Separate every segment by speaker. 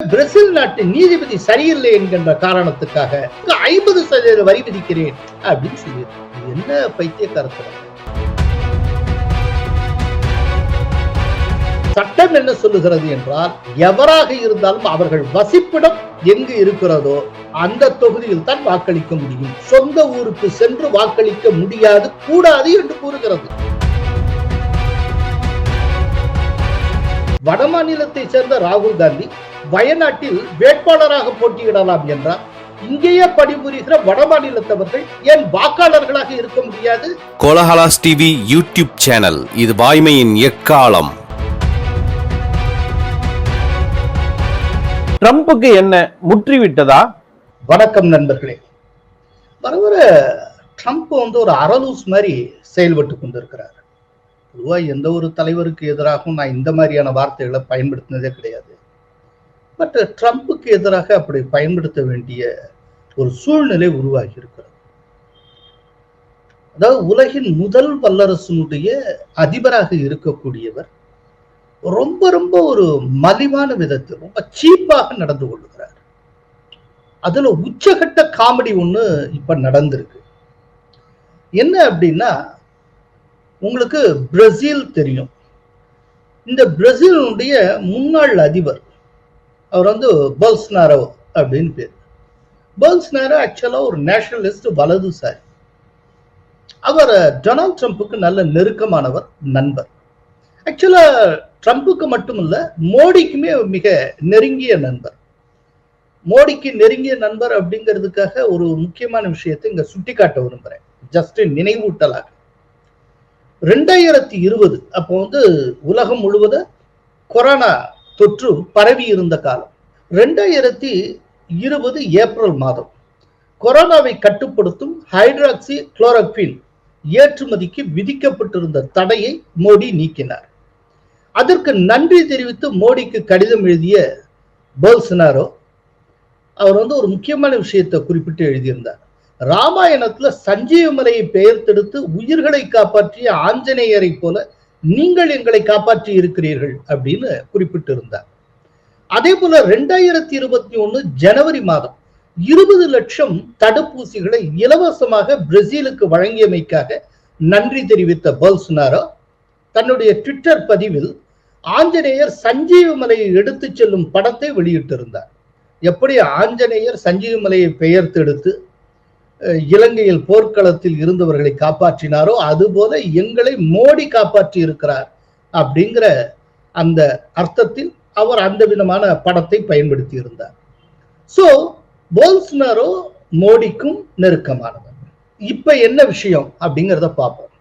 Speaker 1: Brazil நாட்டு நீதிபதி சரியில்லை என்கின்ற காரணத்துக்காக ஐம்பது சதவீத வரி விதிக்கிறேன் அப்படின்னு சொல்லி என்ன பைத்திய கருத்து சட்டம் என்ன சொல்லுகிறது என்றால் எவராக இருந்தாலும் அவர்கள் வசிப்பிடம் எங்கு இருக்கிறதோ அந்த தொகுதியில் தான் வாக்களிக்க முடியும். சொந்த ஊருக்கு சென்று வாக்களிக்க முடியாது கூடாது என்று கூறுகிறது. வடமாநிலத்தை சேர்ந்த ராகுல் காந்தி வயநாட்டில் வேட்பாளராக போட்டியிடலாம் என்றார். இங்கேயே பணிபுரிகிற வட மாநிலத்தவர்கள் ஏன் வாக்காளர்களாக இருக்க முடியாது?
Speaker 2: கோலஹலாஸ் டிவி யூடியூப் சேனல் இது வாய்மையின் எக்காலம்.
Speaker 3: ட்ரம்புக்கு என்ன முற்றிவிட்டதா?
Speaker 1: வணக்கம் நண்பர்களே. வர வர ட்ரம்ப் வந்து ஒரு அரலூஸ் மாதிரி செயல்பட்டு கொண்டிருக்கிறார். பொதுவாக எந்த ஒரு தலைவருக்கு எதிராகவும் நான் இந்த மாதிரியான வார்த்தைகளை பயன்படுத்தினதே கிடையாது. பட் ட்ரம்ப்புக்கு எதிராக அப்படி பயன்படுத்த வேண்டிய ஒரு சூழ்நிலை உருவாகி இருக்கிறது அதாவது உலகின் முதல் வல்லரசனுடைய அதிபராக இருக்கக்கூடியவர் ரொம்ப ரொம்ப ஒரு மலிவான விதத்தில் ரொம்ப சீப்பாக நடந்து கொள்ளுகிறார் அதுல உச்சகட்ட காமெடி ஒண்ணு இப்ப நடந்திருக்கு. என்ன அப்படின்னா உங்களுக்கு பிரேசில் தெரியும். இந்த பிரேசிலுடைய முன்னாள் அதிபர் அவர் வந்து பல்ஸ்னாரோ அப்படின்னு பேர். பல்ஸ்னாரோ ஆக்சுவலா ஒரு நேஷனலிஸ்ட் வலதுசாரி. அவர் டொனால்ட் ட்ரம்ப்புக்கு நல்ல நெருக்கமானவர் நண்பர். ஆக்சுவலா ட்ரம்ப்புக்கு மட்டுமல்ல மோடிக்குமே மிக நெருங்கிய நண்பர். மோடிக்கு நெருங்கிய நண்பர் அப்படிங்கிறதுக்காக ஒரு முக்கியமான விஷயத்தை இங்க சுட்டிக்காட்ட விரும்புறேன். ஜஸ்ட் நினைவூட்டலாக. ரெண்டாயிரத்தி இருபது அப்போ வந்து உலகம் முழுவதும் கொரோனா தொற்று பரவி இருந்த காலம். ரெண்டாயிரத்தி இருபது ஏப்ரல் மாதம். கொரோனாவை கட்டுப்படுத்தும் ஹைட்ராக்சி குளோரோக்வின் ஏற்றுமதிக்கு விதிக்கப்பட்டிருந்த தடையை மோடி நீக்கினார். அதற்கு நன்றி தெரிவித்து மோடிக்கு கடிதம் எழுதிய போல்சனாரோ அவர் வந்து ஒரு முக்கியமான விஷயத்தை குறிப்பிட்டு எழுதியிருந்தார். ராமாயணத்துல சஞ்சீவ மலையை பெயர்த்தெடுத்து உயிர்களை காப்பாற்றிய ஆஞ்சநேயரை போல நீங்கள் எங்களை காப்பாற்றி இருக்கிறீர்கள் அப்படின்னு குறிப்பிட்டு இருந்தார் அதே போல ரெண்டாயிரத்தி இருபத்தி ஒண்ணு ஜனவரி மாதம் இருபது லட்சம் தடுப்பூசிகளை இலவசமாக பிரேசிலுக்கு வழங்கியமைக்காக நன்றி தெரிவித்த போல்சனாரோ தன்னுடைய ட்விட்டர் பதிவில் ஆஞ்சநேயர் சஞ்சீவ மலையை எடுத்துச் செல்லும் படத்தை வெளியிட்டிருந்தார். எப்படி ஆஞ்சநேயர் சஞ்சீவ மலையை பெயர்த்தெடுத்து இலங்கையில் போர்க்களத்தில் இருந்தவர்களை காப்பாற்றினாரோ அதுபோல எங்களை மோடி காப்பாற்றி இருக்கிறார் அப்படிங்கிற அந்த அர்த்தத்தில் அவர் அந்த விதமான படத்தை பயன்படுத்தி இருந்தார். சோ போல்ஸ்னாரோ மோடிக்கும் நெருக்கமானவர். இப்ப என்ன விஷயம் அப்படிங்கிறத பார்ப்போம்.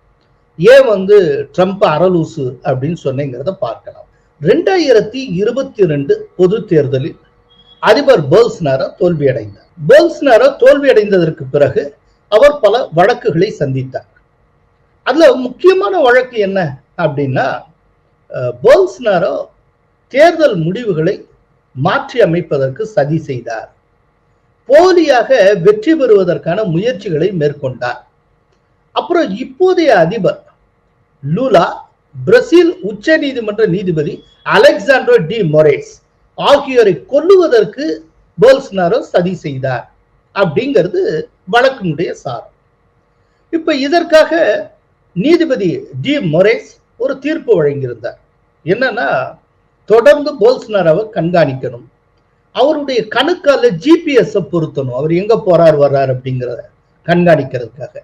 Speaker 1: ஏன் வந்து ட்ரம்ப் அரலூசு அப்படின்னு சொன்னேங்கிறத பார்க்கலாம். ரெண்டாயிரத்தி இருபத்தி ரெண்டு பொது தேர்தலில் அதிபர் போல்ஸ்னாரோ தோல்வியடைந்தார். போல்ஸ்னாரோ தோல்வியடைந்ததற்கு பிறகு அவர் பல வழக்குகளை சந்தித்தார். அதுல முக்கியமான வழக்கு என்ன அப்படின்னா அஹ், போல்ஸ்னாரோ தேர்தல் முடிவுகளை மாற்றி அமைப்பதற்கு சதி செய்தார். போலியாக வெற்றி பெறுவதற்கான முயற்சிகளை மேற்கொண்டார். அப்புறம் இப்போதைய அதிபர் லூலா பிரேசில் உச்ச நீதிமன்ற நீதிபதி அலெக்சாண்டர் டி மொரேஸ் ஆகியோரை கொல்லுவதற்கு போல்ஸ்னாரோ சதி செய்தார் அப்படிங்கிறது வழக்கினுடைய சாரம். இப்ப இதற்காக நீதிபதி டி மொரேஸ் ஒரு தீர்ப்பு வழங்கியிருந்தார். என்னன்னா தொடர்ந்து போல்ஸ்னாரோவை கண்காணிக்கணும். அவருடைய கணுக்கால ஜிபிஎஸ் பொருத்தணும். அவர் எங்க போறார் வர்றார் அப்படிங்கிறத கண்காணிக்கிறதுக்காக.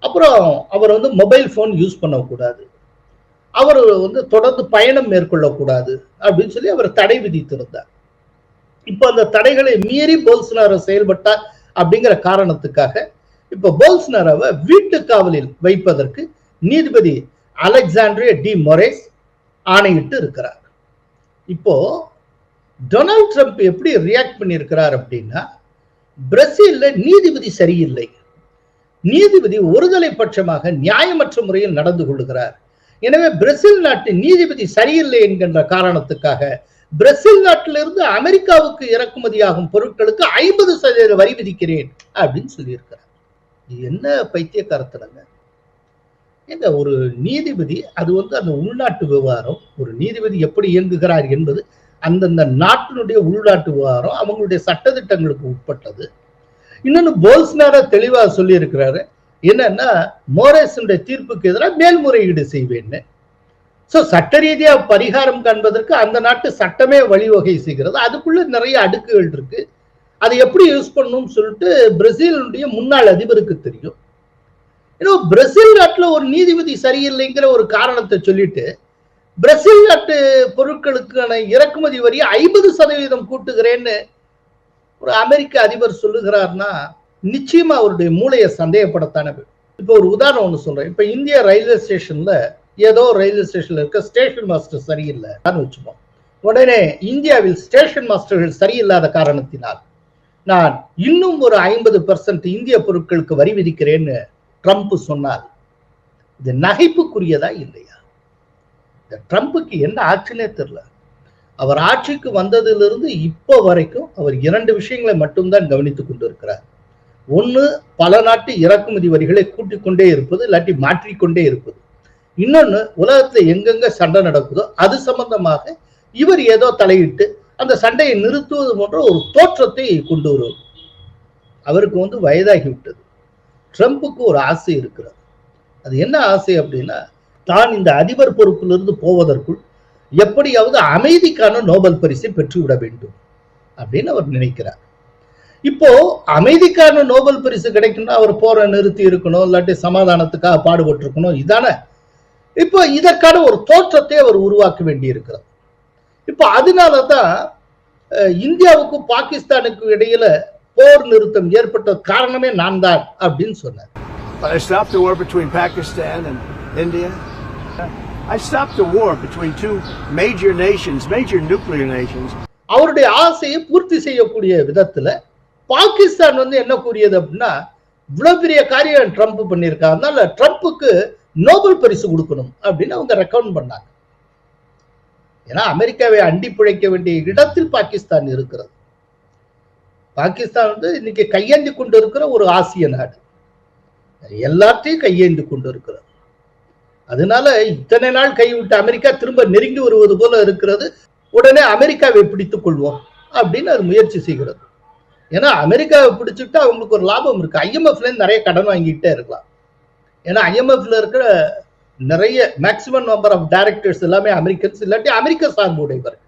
Speaker 1: அப்புறம் அவர் வந்து மொபைல் ஃபோன் யூஸ் பண்ணக்கூடாது. அவர் வந்து தொடர்ந்து பயணம் மேற்கொள்ளக்கூடாது அப்படின்னு சொல்லி அவர் தடை விதித்திருந்தார். இப்ப அந்த தடைகளை மீறி போல்சனாரோ செயல்பட்டார் அப்படிங்கிற காரணத்துக்காக இப்ப போல்சனாரோவை வீட்டு காவலில் வைப்பதற்கு நீதிபதி அலெக்சாண்ட்ரிய டி மொரேஸ் ஆணையிட்டு இருக்கிறார். இப்போ டொனால்ட் ட்ரம்ப் எப்படி ரியாக்ட் பண்ணியிருக்கிறார் அப்படின்னா பிரேசில்ல நீதிபதி சரியில்லை. நீதிபதி ஒருதலை பட்சமாக நியாயமற்ற முறையில் நடந்து கொள்ளுகிறார். எனவே பிரேசில் நாட்டு நீதிபதி சரியில்லை என்கின்ற காரணத்துக்காக பிரேசில் நாட்டிலிருந்து அமெரிக்காவுக்கு இறக்குமதியாகும் பொருட்களுக்கு ஐம்பது சதவீத வரி விதிக்கிறேன் அப்படின்னு சொல்லியிருக்கிறார். இது என்ன பைத்தியக்காரத்தனங்க? எங்க ஒரு நீதிபதி அது வந்து அந்த உள்நாட்டு விவகாரம் ஒரு நீதிபதி எப்படி இயங்குகிறார் என்பது அந்தந்த நாட்டினுடைய உள்நாட்டு விவகாரம் அவங்களுடைய சட்டதிட்டங்களுக்கு உட்பட்டது. இன்னொன்னு போல்ஸ்னாரா தெளிவா சொல்லியிருக்கிறாரு. என்னன்னா மோரேசனுடைய தீர்ப்புக்கு எதிராக மேல்முறையீடு செய்வேன்னு. ஸோ சட்ட ரீதியா பரிகாரம் காண்பதற்கு அந்த நாட்டு சட்டமே வழிவகை செய்கிறது. அதுக்குள்ள நிறைய அடுக்குகள் இருக்கு. அதை எப்படி யூஸ் பண்ணணும்னு சொல்லிட்டு பிரேசிலுடைய முன்னாள் அதிபருக்கு தெரியும். ஏன்னா பிரேசில் நாட்டில் ஒரு நீதிபதி சரியில்லைங்கிற ஒரு காரணத்தை சொல்லிட்டு பிரேசில் நாட்டு பொருட்களுக்கான இறக்குமதி வரியை ஐம்பது சதவீதம் கூட்டுகிறேன்னு ஒரு அமெரிக்க அதிபர் சொல்லுகிறார்னா நிச்சயமா அவருடைய மூளையை சந்தேகப்படத்தானது இப்போ ஒரு உதாரணம் ஒன்று சொல்றேன். இப்போ இந்திய ரயில்வே ஸ்டேஷன்ல ஏதோ ரயில்வே ஸ்டேஷன்ல இருக்க ஸ்டேஷன் மாஸ்டர் சரியில்லை. வச்சுப்போம். உடனே இந்தியாவில் ஸ்டேஷன் மாஸ்டர்கள் சரியில்லாத காரணத்தினால் நான் இன்னும் ஒரு ஐம்பது பர்சன்ட் இந்திய பொருட்களுக்கு வரி விதிக்கிறேன்னு ட்ரம்ப் சொன்னார் இது நகைப்புக்குரியதா இல்லையா? இந்த ட்ரம்ப்புக்கு என்ன ஆட்சினே தெரியல. அவர் ஆட்சிக்கு வந்ததிலிருந்து இப்போ வரைக்கும் அவர் இரண்டு விஷயங்களை மட்டும்தான் கவனித்துக் கொண்டிருக்கிறார். ஒன்று பல நாட்டு இறக்குமதி வரிகளை கூட்டிக் கொண்டே இருப்பது இல்லாட்டி மாற்றிக்கொண்டே இருப்பது. இன்னொன்னு உலகத்துல எங்கெங்க சண்டை நடக்குதோ அது சம்பந்தமாக இவர் ஏதோ தலையிட்டு அந்த சண்டையை நிறுத்துவது போன்ற ஒரு தோற்றத்தை கொண்டு வருவது அவருக்கு வந்து வயதாகி விட்டது. ட்ரம்புக்கு ஒரு ஆசை இருக்கிறது. அது என்ன ஆசை அப்படின்னா தான் இந்த அதிபர் பொறுப்பிலிருந்து போவதற்குள் எப்படியாவது அமைதிக்கான நோபல் பரிசை பெற்றுவிட வேண்டும் அப்படின்னு அவர் நினைக்கிறார். இப்போ அமைதிக்கான நோபல் பரிசு கிடைக்கணும்னா அவர் போரை நிறுத்தி இருக்கணும் இல்லாட்டி சமாதானத்துக்காக பாடுபட்டு இருக்கணும் இதானே இப்போ இதற்கான ஒரு தோற்றத்தை அவர் உருவாக்க வேண்டி இருக்கிறது இப்போ அதனால தான் இந்தியாவுக்கும் பாகிஸ்தானுக்கும் இடையில போர் நிறுத்தம் ஏற்பட்ட காரணமே நான் தான் அப்படின்னு சொன்னார்
Speaker 4: I stopped the war between Pakistan and India. I stopped the war between two major nations, major nuclear nations.
Speaker 1: அவருடைய ஆசையை பூர்த்தி செய்யக்கூடிய விதத்துல பாகிஸ்தான் வந்து என்ன கூறியது அப்படின்னா இவ்வளவு பெரிய காரியம் ட்ரம்ப் பண்ணியிருக்காங்க அதனால ட்ரம்ப்புக்கு நோபல் பரிசு கொடுக்கணும் அப்படின்னு அவங்க ரெக்கமெண்ட் பண்ணாங்க. ஏன்னா அமெரிக்காவை அண்டி பிழைக்க வேண்டிய இடத்தில் பாகிஸ்தான் இருக்கிறது. பாகிஸ்தான் வந்து இன்னைக்கு கையேந்தி கொண்டு இருக்கிற ஒரு ஆசிய நாடு. எல்லாத்தையும் கையேந்தி கொண்டு இருக்கிறது அதனால இத்தனை நாள் கைவிட்டு அமெரிக்கா திரும்ப நெருங்கி வருவது போல இருக்கிறது. உடனே அமெரிக்காவை பிடித்துக் கொள்வோம் அப்படின்னு அது முயற்சி செய்கிறது. ஏன்னா அமெரிக்காவை பிடிச்சிட்டு அவங்களுக்கு ஒரு லாபம் இருக்கு. ஐஎம்எஃப்லேருந்து நிறைய கடன் வாங்கிக்கிட்டே இருக்கலாம். ஏன்னா ஐஎம்எஃப்ல இருக்கிற நிறைய மேக்சிமம் நம்பர் ஆஃப் டைரக்டர்ஸ் எல்லாமே அமெரிக்கன்ஸ் இல்லாட்டி அமெரிக்க சார்பு உடையவர்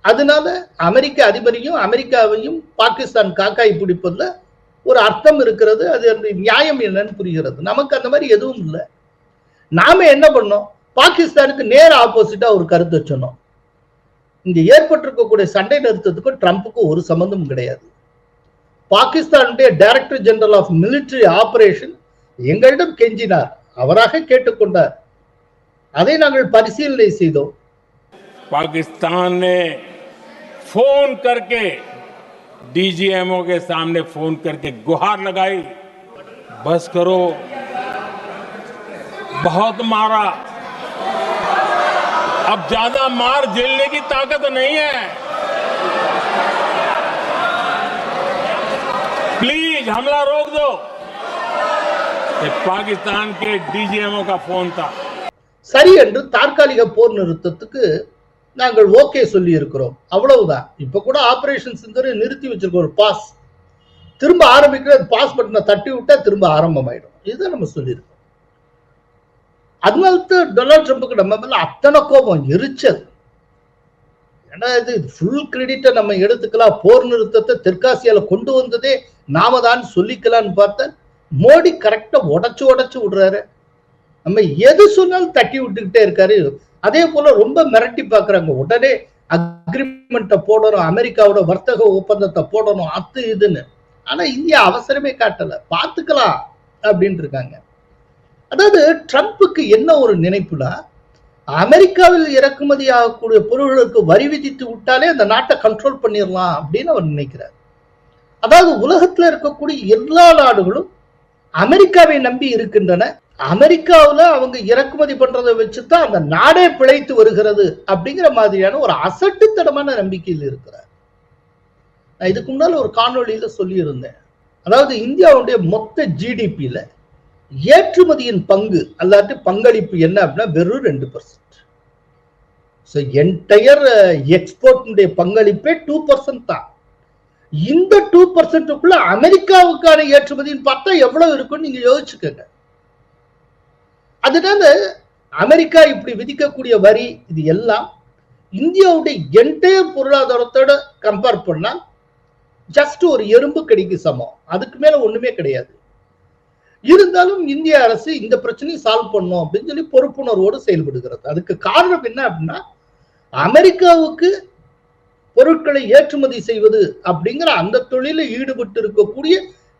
Speaker 1: அதனால அமெரிக்க அதிபரையும் அமெரிக்காவையும் பாகிஸ்தான் காக்காய் பிடிப்பதில் ஒரு அர்த்தம் இருக்கிறது. அது அந்த நியாயம் என்னன்னு புரிகிறது. நமக்கு அந்த மாதிரி எதுவும் இல்லை. நாம என்ன பண்ணோம்? பாகிஸ்தானுக்கு நேர் ஆப்போசிட்டா ஒரு கருத்தை சொன்னோம். இங்க ஏற்பட்டிருக்கக்கூடிய சண்டை நிறுத்தத்துக்கும் ட்ரம்ப்புக்கும் ஒரு சம்பந்தமும் கிடையாது. பாகிஸ்தானுடைய director general of military operation எங்களிடம் கெஞ்சினார் அவராக கேட்டுக்கொண்டார் அதை நாங்கள் பரிசீலனை செய்தோம்
Speaker 5: पाकिस्तान ने फोन करके डीजीएमओ के सामने फोन करके गुहार लगाई बस करो बहुत मारा अब ज्यादा मार झेलने की ताकत नहीं है प्लीज हमला रोक दो ये पाकिस्तान के डीजीएमओ का फोन था
Speaker 1: சரி என்று தற்காலிக போர் நிறுத்தத்துக்கு நாங்கள் ஓகே சொல்லி இருக்கிறோம் அவ்வளவுதான் இப்ப கூட ஆபரேஷன் சிந்தரை நிறுத்தி வச்சிருக்கோம் ஒரு பாஸ் திரும்ப ஆரம்பிக்கிற பாஸ் பட்டனை தட்டி விட்டா திரும்ப ஆரம்பமாயிடும் இதுதான் நம்ம சொல்லியிருக்கோம் அதனால தான் டொனால்ட் ட்ரம்ப்புக்கு நம்ம மேல அத்தனை கோபம் எரிச்சல் ஏன்னா இது ஃபுல் கிரெடிட்டை நம்ம எடுத்துக்கலாம். போர் நிறுத்தத்தை தெற்காசியால கொண்டு வந்ததே நாம தான் சொல்லிக்கலாம்னு பார்த்தா மோடி கரெக்டா உடச்சு உடைச்சு விடுறாரு. நம்ம எது சொன்னாலும் தட்டி விட்டுக்கிட்டே இருக்காரு. அதே போல ரொம்ப மிரட்டி பாக்குறாங்க உடனே அக்ரிமெண்ட்டை போடணும் அமெரிக்காவோட வர்த்தக ஒப்பந்தத்தை போடணும் அது இதுன்னு. ஆனா இந்தியா அவசரமே காட்டல. பாத்துக்கலாம் அப்படின்னு இருக்காங்க. அதாவது ட்ரம்ப்புக்கு என்ன ஒரு நினைப்புனா அமெரிக்காவில் இறக்குமதி ஆகக்கூடிய பொருள்களுக்கு வரி விதித்து விட்டாலே அந்த நாட்டை கண்ட்ரோல் பண்ணிடலாம் அப்படின்னு அவர் நினைக்கிறார். அதாவது உலகத்துல இருக்கக்கூடிய எல்லா நாடுகளும் அமெரிக்காவை நம்பி இருக்கின்றன. அமெரிக்காவுல அவங்க இறக்குமதி பண்றதை வச்சுதான் அந்த நாடே பிழைத்து வருகிறது அப்படிங்கிற மாதிரியான ஒரு அசட்டுத்தனமான நம்பிக்கையில் இருக்கிறார். நான் இதுக்கு முன்னால் ஒரு காணொளியில சொல்லியிருந்தேன். அதாவது இந்தியாவுடைய மொத்த ஜிடிபியில ஏற்றுமதியின் பங்கு அல்லாட்டி பங்களிப்பு என்ன அப்படின்னா வெறும் ரெண்டு பர்சன்ட் ஸோ என்டையர் எக்ஸ்போர்ட்னுடைய பங்களிப்பே டூ பர்சன்ட் தான். இந்த டூ பர்சன்ட்டுக்குள்ள அமெரிக்காவுக்கான ஏற்றுமதின்னு பார்த்தா எவ்வளவு இருக்குன்னு நீங்க யோசிச்சுக்கோங்க. அதனால அமெரிக்கா இப்படி விதிக்கக்கூடிய வரி இது எல்லாம் இந்தியாவுடைய என்டையர் பொருளாதாரத்தோட கம்பேர் பண்ணா ஜஸ்ட் ஒரு எறும்பு கடிக்கு சமம். அதுக்கு மேல ஒண்ணுமே கிடையாது. இருந்தாலும் இந்திய அரசு இந்த பிரச்சனையை சால்வ் பண்ணும் அப்படின்னு சொல்லி பொறுப்புணர்வோடு செயல்படுகிறது. அதுக்கு காரணம் என்ன அப்படின்னா அமெரிக்காவுக்கு பொருட்களை ஏற்றுமதி செய்வது அப்படிங்கிற அந்த தொழிலில் ஈடுபட்டு இருக்கக்கூடிய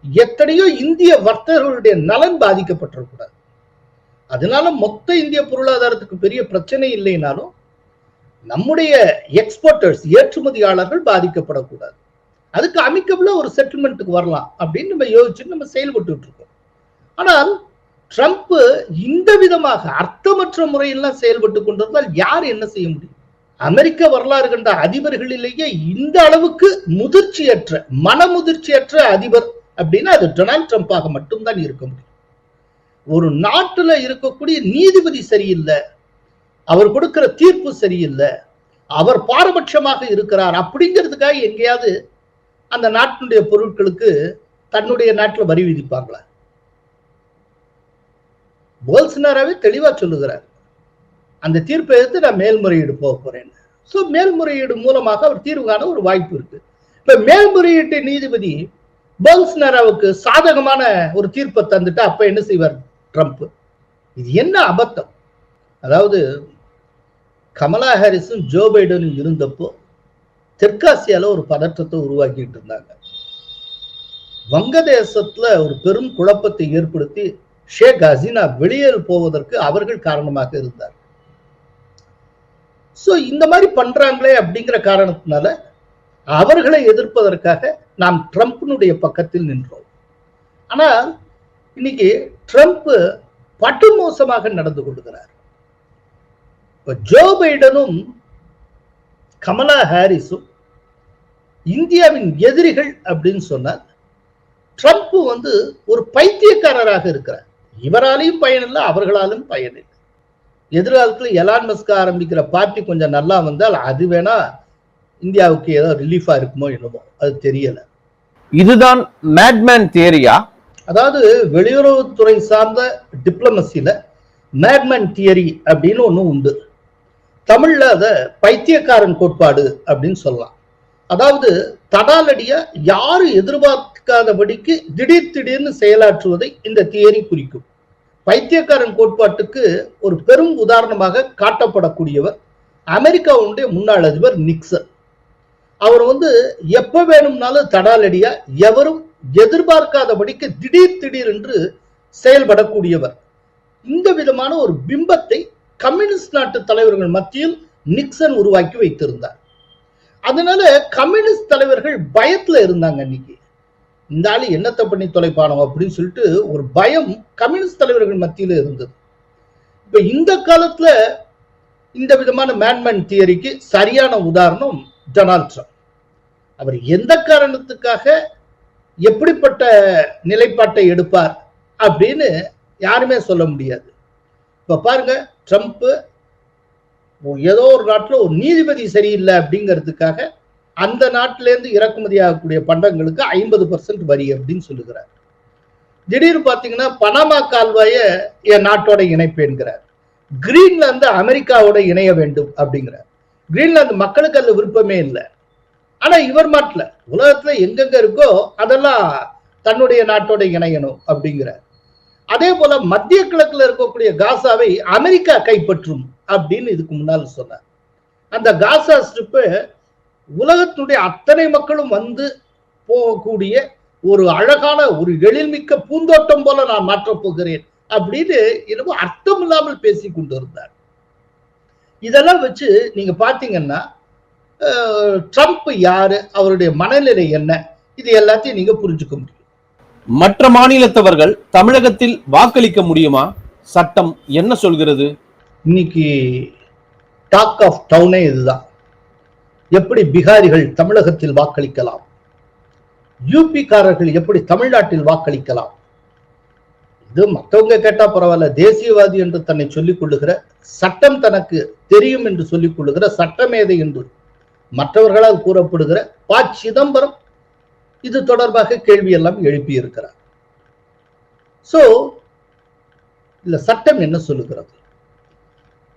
Speaker 1: எத்தனையோ இந்திய வர்த்தகர்களுடைய நலன் பாதிக்கப்பட்டிருக்கூடாது அதனால மொத்த இந்திய பொருளாதாரத்துக்கு பெரிய பிரச்சனை இல்லைனாலும் நம்முடைய எக்ஸ்போர்ட்டர்ஸ் ஏற்றுமதியாளர்கள் பாதிக்கப்படக்கூடாது. அதுக்கு அமிக்கபிளா ஒரு செட்டில்மெண்ட்டுக்கு வரலாம் அப்படின்னு நம்ம யோசிச்சு நம்ம செயல்பட்டு இருக்கோம். ஆனால் ட்ரம்ப் இந்த விதமாக அர்த்தமற்ற முறையெல்லாம் செயல்பட்டு கொண்டிருந்தால் யார் என்ன செய்ய முடியும்? அமெரிக்க வரலாறு கண்ட அதிபர்களிலேயே இந்த அளவுக்கு முதிர்ச்சியற்ற மனமுதிர்ச்சியற்ற அதிபர் அப்படின்னா அது டொனால்ட் ட்ரம்ப்பாக மட்டும்தான் இருக்க முடியும். ஒரு நாட்டுல இருக்கக்கூடிய நீதிபதி சரியில்லை அவர் கொடுக்கிற தீர்ப்பு சரியில்லை அவர் பாரபட்சமாக இருக்கிறார் அப்படிங்கிறதுக்காக எங்கேயாவது அந்த நாட்டினுடைய பொருட்களுக்கு தன்னுடைய நாட்டில் வரி விதிப்பாங்களா? போல்சனாராவே தெளிவா சொல்லுகிறார். அந்த தீர்ப்பை எடுத்து நான் மேல்முறையீடு போக போறேன். ஸோ மேல்முறையீடு மூலமாக அவர் தீர்வு காண ஒரு வாய்ப்பு இருக்கு. இப்ப மேல்முறையீட்டு நீதிபதி போல்சனாராவுக்கு சாதகமான ஒரு தீர்ப்பை தந்துட்டு அப்ப என்ன செய்வார் ட்ரம்ப்? இது என்ன அபத்தம்? அதாவது கமலா ஹாரிஸும் ஜோ பைடனும் இருந்தப்போ தெற்காசியால ஒரு பதற்றத்தை உருவாக்கிட்டு இருந்தாங்க. வங்கதேசத்துல ஒரு பெரும் குழப்பத்தை ஏற்படுத்தி ஷேக் ஹசீனா வெளியேறு போவதற்கு அவர்கள் காரணமாக இருந்தார். சோ இந்த மாதிரி பண்றாங்களே அப்படிங்கிற காரணத்தினால அவர்களை எதிர்ப்பதற்காக நாம் ட்ரம்ப்னுடைய பக்கத்தில் நின்றோம். ஆனால் இன்னைக்கு ட்ரம்ப் பட்டு மோசமாக நடந்து கொள்கிறார். இப்ப ஜோ பைடனும் கமலா ஹாரிஸும் இந்தியாவின் எதிரிகள் அப்படின்னு சொன்னால் ட்ரம்ப் வந்து ஒரு பைத்தியக்காரராக இருக்கிறார். இவராலையும் பயனில்லை அவர்களாலும் பயனில்லை எதிர்காலத்தில் எலான் மஸ்க ஆரம்பிக்கிற பார்ட்டி கொஞ்சம் நல்லா வந்தால் அது வேணா இந்தியாவுக்கு ஏதோ ரிலீஃபா இருக்குமோ என்னமோ அது தெரியல.
Speaker 3: இதுதான் மேட்மேன் தியரியா
Speaker 1: அதாவது வெளியுறவுத்துறை சார்ந்த டிப்ளமசியில மேட்மேன் தியரி அப்படின்னு ஒண்ணு உண்டு. தமிழ்ல அத பைத்தியக்காரன் கோட்பாடு அப்படின்னு சொல்லலாம். அதாவது தடாலடியா யாரு எதிர்பார்க்காதபடிக்கு திடீர் திடீர்னு செயலாற்றுவதை இந்த தியரி குறிக்கும். பைத்தியக்காரன் கோட்பாட்டுக்கு ஒரு பெரும் உதாரணமாக காட்டப்படக்கூடியவர் அமெரிக்காவுடைய முன்னாள் அதிபர் நிக்சன். அவர் வந்து எப்ப வேணும்னாலும் தடாலடியா எவரும் எதிர்பார்க்காதபடிக்கு திடீர் திடீர் என்று செயல்படக்கூடியவர். இந்த விதமான ஒரு பிம்பத்தை கம்யூனிஸ்ட் நாட்டு தலைவர்கள் மத்தியில் நிக்சன் உருவாக்கி வைத்திருந்தார். அதனால கம்யூனிஸ்ட் தலைவர்கள் பயத்துல இருந்தாங்க அன்னைக்கு. இந்த ஆளு என்னத்தை பண்ணி தொலைப்பானோ அப்படின்னு சொல்லிட்டு ஒரு பயம் கம்யூனிஸ்ட் தலைவர்கள் மத்தியில இருந்தது. இப்ப இந்த காலத்துல இந்த விதமான மேன்மேன் தியரிக்கு சரியான உதாரணம் டொனால்ட் ட்ரம்ப். அவர் எந்த காரணத்துக்காக எப்படிப்பட்ட நிலைப்பாட்டை எடுப்பார் அப்படின்னு யாருமே சொல்ல முடியாது. இப்ப பாருங்க ட்ரம்ப் ஏதோ ஒரு நாட்டில் ஒரு நீதிபதி சரியில்லை அப்படிங்கிறதுக்காக அந்த நாட்டிலேருந்து இறக்குமதி ஆகக்கூடிய பண்டங்களுக்கு ஐம்பது பர்சன்ட் வரி அப்படின்னு சொல்லுகிறார். திடீர்னு பார்த்தீங்கன்னா பனாமா கால்வாயை என் நாட்டோட இணைப்பேன்கிறார் கிரீன்லாந்து அமெரிக்காவோட இணைய வேண்டும் அப்படிங்கிறார். கிரீன்லாந்து மக்களுக்கு அதில் விருப்பமே இல்லை. ஆனா இவர் மாட்டல உலகத்துல எங்கெங்க இருக்கோ அதெல்லாம் தன்னுடைய நாட்டோட இணையணும் அப்படிங்கிறார். அதே போல மத்திய கிழக்குல இருக்கக்கூடிய காசாவை அமெரிக்கா கைப்பற்றும் அப்படின்னு இதுக்கு முன்னால் சொன்னார். அந்த காசா ஸ்ட்ரிப்பு உலகத்துடைய அத்தனை மக்களும் வந்து போகக்கூடிய ஒரு அழகான ஒரு எழில்மிக்க பூந்தோட்டம் போல நான் மாற்றப் போகிறேன் அப்படின்னு என்னமோ அர்த்தம் இல்லாமல் பேசி கொண்டு இருந்தார். இதெல்லாம் வச்சு நீங்க பாத்தீங்கன்னா ட்ரம்ப் யாரு அவருடைய மனநிலை என்ன இது எல்லாத்தையும் நீங்க புரிஞ்சுக்க முடியும்.
Speaker 3: மற்ற மாநிலத்தவர்கள் தமிழகத்தில் வாக்களிக்க முடியுமா? சட்டம் என்ன சொல்கிறது?
Speaker 1: இன்னைக்கு டாக் ஆஃப் டவுனே இதுதான். எப்படி பிகாரிகள் தமிழகத்தில் வாக்களிக்கலாம்? யூபிக்காரர்கள் எப்படி தமிழ்நாட்டில் வாக்களிக்கலாம்? இது மற்றவங்க கேட்டா பரவாயில்ல தேசியவாதி என்று தன்னை சொல்லிக் கொள்ளுகிற சட்டம் தனக்கு தெரியும் என்று சொல்லிக் கொள்ளுகிற சட்டமேதை என்று மற்றவர்களால் கூறப்படுகிற ப. சிதம்பரம் இது தொடர்பாக கேள்வி எல்லாம் எழுப்பி இருக்கிறார் சோ இல்ல சட்டம் என்ன சொல்லுகிறது?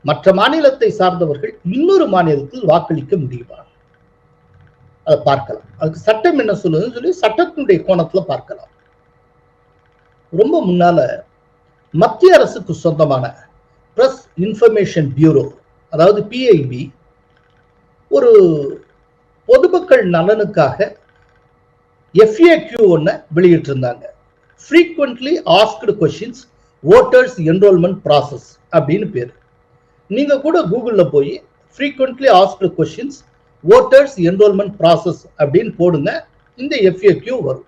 Speaker 1: மற்ற மாநிலத்தை சார்ந்தவர்கள் இன்னொரு மாநிலத்தில் வாக்களிக்க முடியுமா? அதை பார்க்கலாம். அதுக்கு சட்டம் என்ன சொல்லுதுன்னு சொல்லி சட்டத்தினுடைய கோணத்துல பார்க்கலாம். ரொம்ப முன்னால மத்திய அரசுக்கு சொந்தமான பிரஸ் இன்ஃபர்மேஷன் பியூரோ அதாவது பிஐபி ஒரு பொதுமக்கள் நலனுக்காக எஃப்ஏக்யூ ஒன்று வெளியிட்டிருந்தாங்க. Frequently asked questions voters enrolment process அப்படின்னு பேர். நீங்க கூட கூகுளில் போய் frequently asked questions voters enrolment process அப்படின்னு போடுங்க இந்த எஃப்ஏக்யூ வரும்.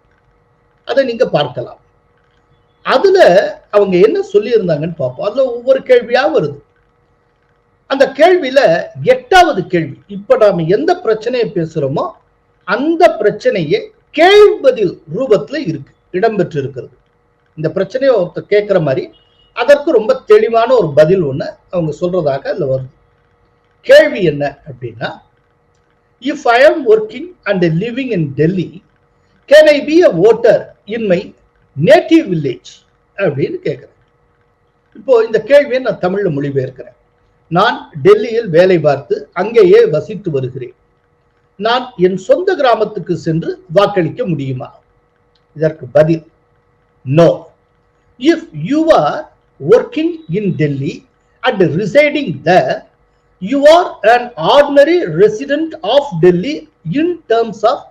Speaker 1: அதை நீங்க பார்க்கலாம். அதுல அவங்க என்ன சொல்லியிருந்தாங்கன்னு பார்ப்போம். அதுல ஒவ்வொரு கேள்வியாக வருது. அந்த கேள்வியில எட்டாவது கேள்வி. இப்ப நாம எந்த பிரச்சனையை பேசுறோமோ அந்த பிரச்சனையே கேள்வி பதில் ரூபத்துல இருக்கு இடம்பெற்று இருக்கிறது இந்த பிரச்சனையை ஒருத்தர் கேட்குற மாதிரி அதற்கு ரொம்ப தெளிவான ஒரு பதில் ஒன்று அவங்க சொல்றதாக அதில் வருது. கேள்வி என்ன அப்படின்னா if I am working and living in Delhi can I be a voter in my native village அப்படின்னு கேட்குறேன் இப்போ இந்த கேள்வியை நான் தமிழில் மொழிபெயர்க்கிறேன். நான் டெல்லியில் வேலை பார்த்து அங்கேயே வசித்து வருகிறேன். நான் என் சொந்த கிராமத்துக்கு சென்று வாக்களிக்க முடியுமா? இதற்கு பதில் no if you are working in Delhi and residing then you are an ordinary resident of Delhi in terms of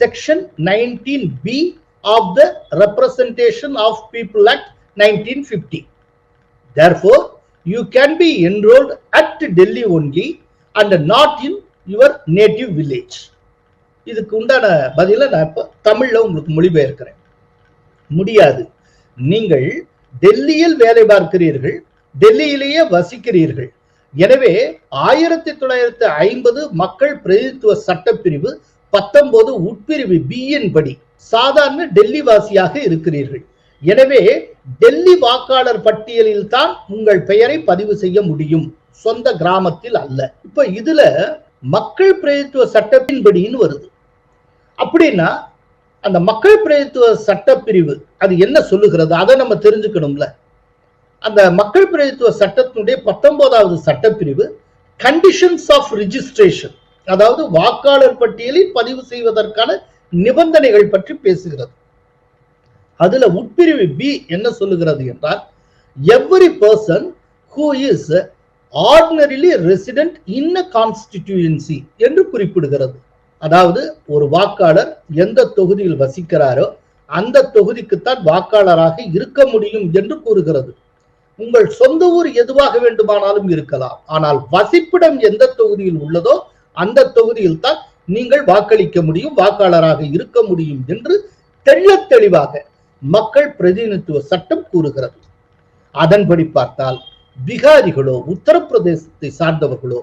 Speaker 1: section nineteen B of the representation of people act nineteen fifty therefore you can be enrolled at Delhi only and not in your native village இதுக்கு உண்டான பதில நான் இப்ப தமிழ்ல உங்களுக்கு மொழிபெயர்க்கிறேன். முடியாது. நீங்கள் டெல்லியில் வேலை பார்க்கிறீர்கள் டெல்லியிலேயே வசிக்கிறீர்கள். எனவே ஆயிரத்தி தொள்ளாயிரத்தி ஐம்பது மக்கள் பிரதிநிதித்துவ சட்டப்பிரிவு பத்தொன்பது உட்பிரிவு பியின் படி சாதாரண டெல்லி வாசியாக இருக்கிறீர்கள். எனவே டெல்லி வாக்காளர் பட்டியலில் தான் உங்கள் பெயரை பதிவு செய்ய முடியும். சொந்த கிராமத்தில் அல்ல. இப்ப இதுல மக்கள் பிரதித்துவ சட்டத்தின்படின்னு வருது. அப்படின்னா அந்த மக்கள் பிரதித்துவ சட்டப்பிரிவு அது என்ன சொல்லுகிறது? அதை நம்ம தெரிஞ்சுக்கணும்ல. அந்த மக்கள் பிரதித்துவ சட்டத்தினுடைய பத்தொன்பதாவது சட்டப்பிரிவு கண்டிஷன்ஸ் ஆஃப் ரிஜிஸ்ட்ரேஷன் அதாவது வாக்காளர் பட்டியலில் பதிவு செய்வதற்கான நிபந்தனைகள் பற்றி பேசுகிறது. அதுல உட்பிரிவு பி என்ன சொல்லுகிறது என்றால் every person who is ordinarily resident in a constituency என்று குறிப்பிடுகிறது. அதாவது ஒரு வாக்காளர் எந்த தொகுதியில் வசிக்கிறாரோ அந்த தொகுதிக்குத்தான் வாக்காளராக இருக்க முடியும் என்று கூறுகிறது. உங்கள் சொந்த ஊர் எதுவாக வேண்டுமானாலும் இருக்கலாம். ஆனால் வசிப்பிடம் எந்த தொகுதியில் உள்ளதோ அந்த தொகுதியில் தான் நீங்கள் வாக்களிக்க முடியும் வாக்காளராக இருக்க முடியும் என்று தெள்ள தெளிவாக மக்கள் பிரதிநிதித்துவ சட்டம் கூறுகிறது. அதன்படி பார்த்தால் பிகாரிகளோ உத்தரப்பிரதேசத்தை சார்ந்தவர்களோ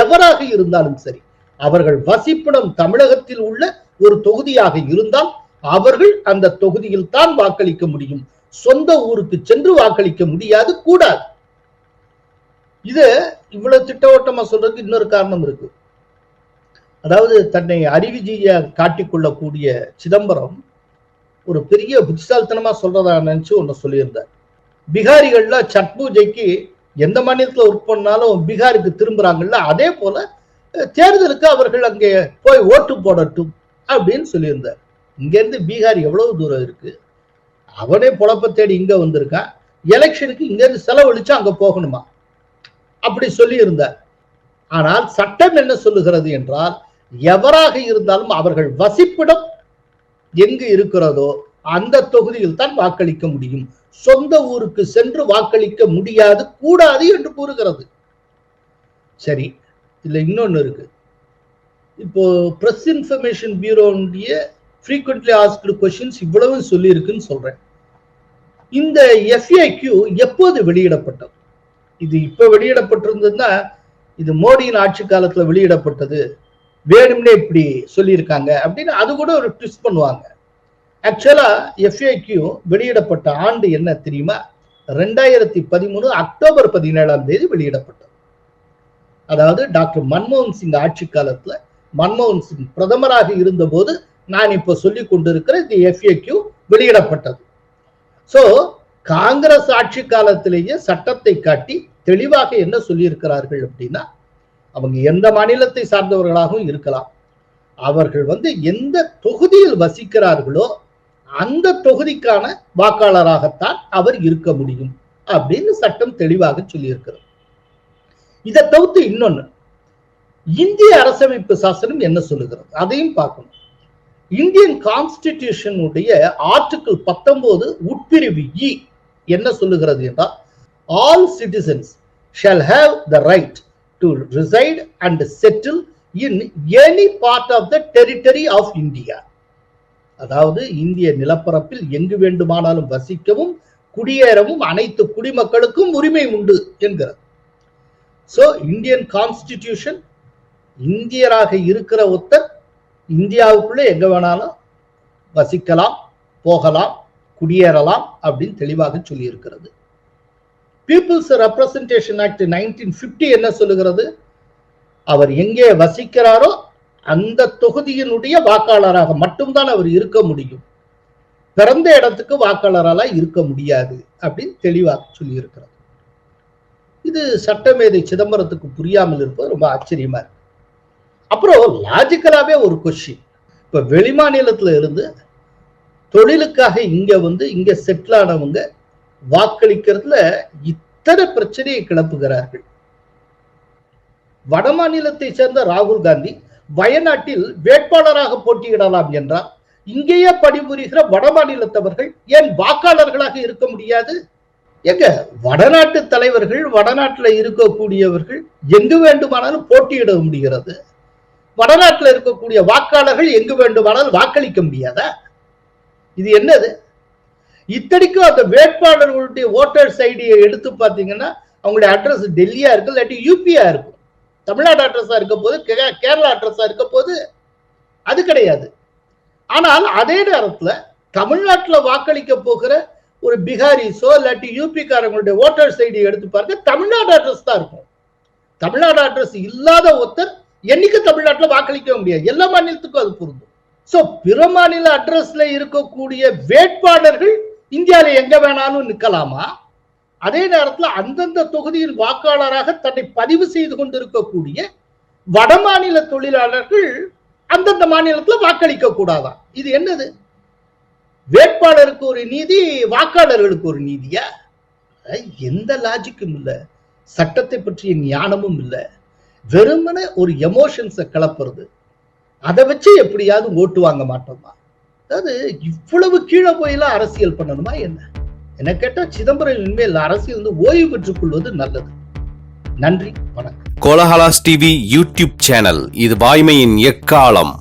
Speaker 1: எவராக இருந்தாலும் சரி அவர்கள் வசிப்பிடம் தமிழகத்தில் உள்ள ஒரு தொகுதியாக இருந்தால் அவர்கள் அந்த தொகுதியில் தான் வாக்களிக்க முடியும். சொந்த ஊருக்கு சென்று வாக்களிக்க முடியாது கூடாது. இது இவ்வளவு திட்டவட்டமா சொல்றதுக்கு இன்னொரு காரணம் இருக்கு. அதாவது தன்னை அறிவிஜிய காட்டிக்கொள்ளக்கூடிய சிதம்பரம் ஒரு பெரிய புத்திசாலித்தனமா சொல்றதா நினைச்சு ஒன்னு சொல்லியிருந்தார். பீகாரிகள்ல சட் பூஜைக்கு எந்த மாநிலத்துல ஒர்க் பண்ணாலும் பீகாருக்கு திரும்புறாங்கல்ல அதே போல தேர்தலுக்கு அவர்கள் அங்கே போய் ஓட்டு போடட்டும் அப்படின்னு சொல்லியிருந்தார். இங்க இருந்து பீகார் எவ்வளவு தூரம் இருக்கு? அவனே பொழப்ப தேடி இங்க வந்திருக்கான் எலெக்ஷனுக்கு இங்க இருந்து செலவழிச்சு அங்க போகணுமா? அப்படி சொல்லி இருந்தார் ஆனால் சட்டம் என்ன சொல்லுகிறது என்றால் எவராக இருந்தாலும் அவர்கள் வசிப்பிடம் எங்கு இருக்கிறதோ அந்த தொகுதியில் தான் வாக்களிக்க முடியும். சொந்த ஊருக்கு சென்று வாக்களிக்க முடியாது கூடாது என்று கூறுகிறது. சரி இதுல இன்னொன்னு இருக்கு. இப்போ ப்ரெஸ் இன்ஃபர்மேஷன் பியூரோனுடைய ஃப்ரீக்வெண்ட்லி ஆஸ்க்டு கொஷின்ஸ் இவ்வளவு சொல்லியிருக்குன்னு சொல்றேன். இந்த எஃப்ஏக்யூ எப்போது வெளியிடப்பட்டது? இது இப்ப வெளியிடப்பட்டிருந்ததுன்னா இது மோடியின் ஆட்சி காலத்துல வெளியிடப்பட்டது. வேணும்னே இப்படி சொல்லியிருக்காங்க அப்படின்னு அது கூட ஒரு ட்விஸ்ட் பண்ணுவாங்க. ஆக்சுவலா எஃப்ஏக்யூ வெளியிடப்பட்ட ஆண்டு என்ன தெரியுமா? ரெண்டாயிரத்தி பதிமூணு அக்டோபர் பதினேழாம் தேதி வெளியிடப்பட்டது. அதாவது டாக்டர் மன்மோகன் சிங் ஆட்சி காலத்துல மன்மோகன் சிங் பிரதமராக இருந்தபோது நான் இப்ப சொல்லி கொண்டிருக்கிற இந்த எஃப்ஏக்யூ வெளியிடப்பட்டது. சோ காங்கிரஸ் ஆட்சி காலத்திலேயே சட்டத்தை காட்டி தெளிவாக என்ன சொல்லியிருக்கிறார்கள் அப்படின்னா அவங்க எந்த மாநிலத்தை சார்ந்தவர்களாகவும் இருக்கலாம். அவர்கள் வந்து எந்த தொகுதியில் வசிக்கிறார்களோ அந்த தொகுதிக்கான வாக்காளராகத்தான் அவர் இருக்க முடியும் அப்படின்னு சட்டம் தெளிவாக சொல்லியிருக்கிறது. இதை தவிர்த்து இன்னொன்னு இந்திய அரசமைப்பு சாசனம் என்ன சொல்லுகிறது? அதையும் பார்க்கணும். இந்தியன் கான்ஸ்டிடியூஷனுடைய ஆர்டிகிள் பத்தொன்பது உட்பிரிவு இ என்ன சொல்லுகிறது என்றால் all citizens shall have the right to reside and settle in any part of the territory of India. அதாவது இந்திய நிலப்பரப்பில் எங்கு வேண்டுமானாலும் வசிக்கவும் குடியேறவும் அனைத்து குடிமக்களுக்கும் உரிமை உண்டு என்கிறது ஸோ இந்தியன் கான்ஸ்டிடியூஷன் இந்தியராக இருக்கிற ஒருத்தர் இந்தியாவுக்குள்ள எங்க வேணாலும் வசிக்கலாம் போகலாம் குடியேறலாம் அப்படின்னு தெளிவாக சொல்லி இருக்கிறது people's representation act nineteen fifty என்ன சொல்லுகிறது? அவர் எங்கே வசிக்கிறாரோ அந்த தொகுதியினுடைய வாக்காளராக மட்டும்தான் அவர் இருக்க முடியும். பிறந்த இடத்துக்கு வாக்காளரால இருக்க முடியாது அப்படின்னு தெளிவாக சொல்லி இருக்கிறது இது சட்டமேதை சிதம்பரத்துக்கு புரியாமல் இருப்பது ரொம்ப ஆச்சரியமா இருக்கு. அப்புறம் லாஜிக்கலாவே ஒரு கொஸ்டின் இப்ப வெளிமாநிலத்துல இருந்து தொழிலுக்காக இங்க வந்து இங்க செட்டில் ஆனவங்க வாக்களிக்கிறதுல இத்தனை பிரச்சனையை கிளப்புகிறார்கள். வட மாநிலத்தை சேர்ந்த ராகுல் காந்தி வயநாட்டில் வேட்பாளராக போட்டியிடலாம் என்றால் இங்கேயே பணிபுரிகிற வட மாநிலத்தவர்கள் ஏன் வாக்காளர்களாக இருக்க முடியாது? எங்க? வடநாட்டு தலைவர்கள் வடநாட்டுல இருக்கக்கூடியவர்கள் எங்கு வேண்டுமானாலும் போட்டியிட முடிகிறது. வடநாட்டுல இருக்கக்கூடிய வாக்காளர்கள் எங்கு வேண்டுமானாலும் வாக்களிக்க முடியாதா? இது என்னது? இத்தனைக்கும் அந்த வேட்பாளர்களுடைய ஓட்டர்ஸ் ஐடியை எடுத்து பார்த்தீங்கன்னா அவங்களுடைய அட்ரஸ் டெல்லியா இருக்கு இல்லாட்டி யூபியா இருக்கும். தமிழ்நாடு அட்ரஸா இருக்க போது கேரளா அட்ரஸா இருக்க போது அது கிடையாது. ஆனால் அதே நேரத்துல தமிழ்நாட்டுல வாக்களிக்க போகிற ஒரு பிகாரிஸோ இல்லாட்டி யூபிக்காரங்களுடைய ஓட்டர்ஸ் ஐடி எடுத்து பாருங்க தமிழ்நாடு அட்ரஸ் தான் இருக்கும். தமிழ்நாடு அட்ரஸ் இல்லாத ஒருத்தர் என்னைக்கு தமிழ்நாட்டுல வாக்களிக்க முடியாது. எல்லா மாநிலத்துக்கும் அது பொருந்தும். சோ பிற மாநில அட்ரஸ்ல இருக்கக்கூடிய வேட்பாளர்கள் இந்தியாவில் எங்க வேணாலும் நிற்கலாமா? அதே நேரத்துல அந்தந்த தொகுதியின் வாக்காளராக தன்னை பதிவு செய்து கொண்டிருக்கக்கூடிய வடமாநில தொழிலாளர்கள் அந்தந்த மாநிலத்துல வாக்களிக்க கூடாதான். இது என்னது? வேட்பாளருக்கு ஒரு நீதி வாக்காளர்களுக்கு ஒரு நீதியா? எந்த லாஜிக்கும் இல்லை. சட்டத்தை பற்றிய ஞானமும் இல்லை. வெறுமனே ஒரு எமோஷன்ஸை கிளப்புறது அதை வச்சு எப்படியாவது ஓட்டு வாங்க மாட்டோமா? அதாவது இவ்வளவு கீழே போயெல்லாம் அரசியல் பண்ணணுமா என்ன? என்ன கேட்டால் சிதம்பரம் இனிமேல் அரசியல் வந்து ஓய்வு பெற்றுக் கொள்வது நல்லது. நன்றி வணக்கம்.
Speaker 2: Kolahalas TV YouTube channel. இது வாய்மையின் எக்காலம்.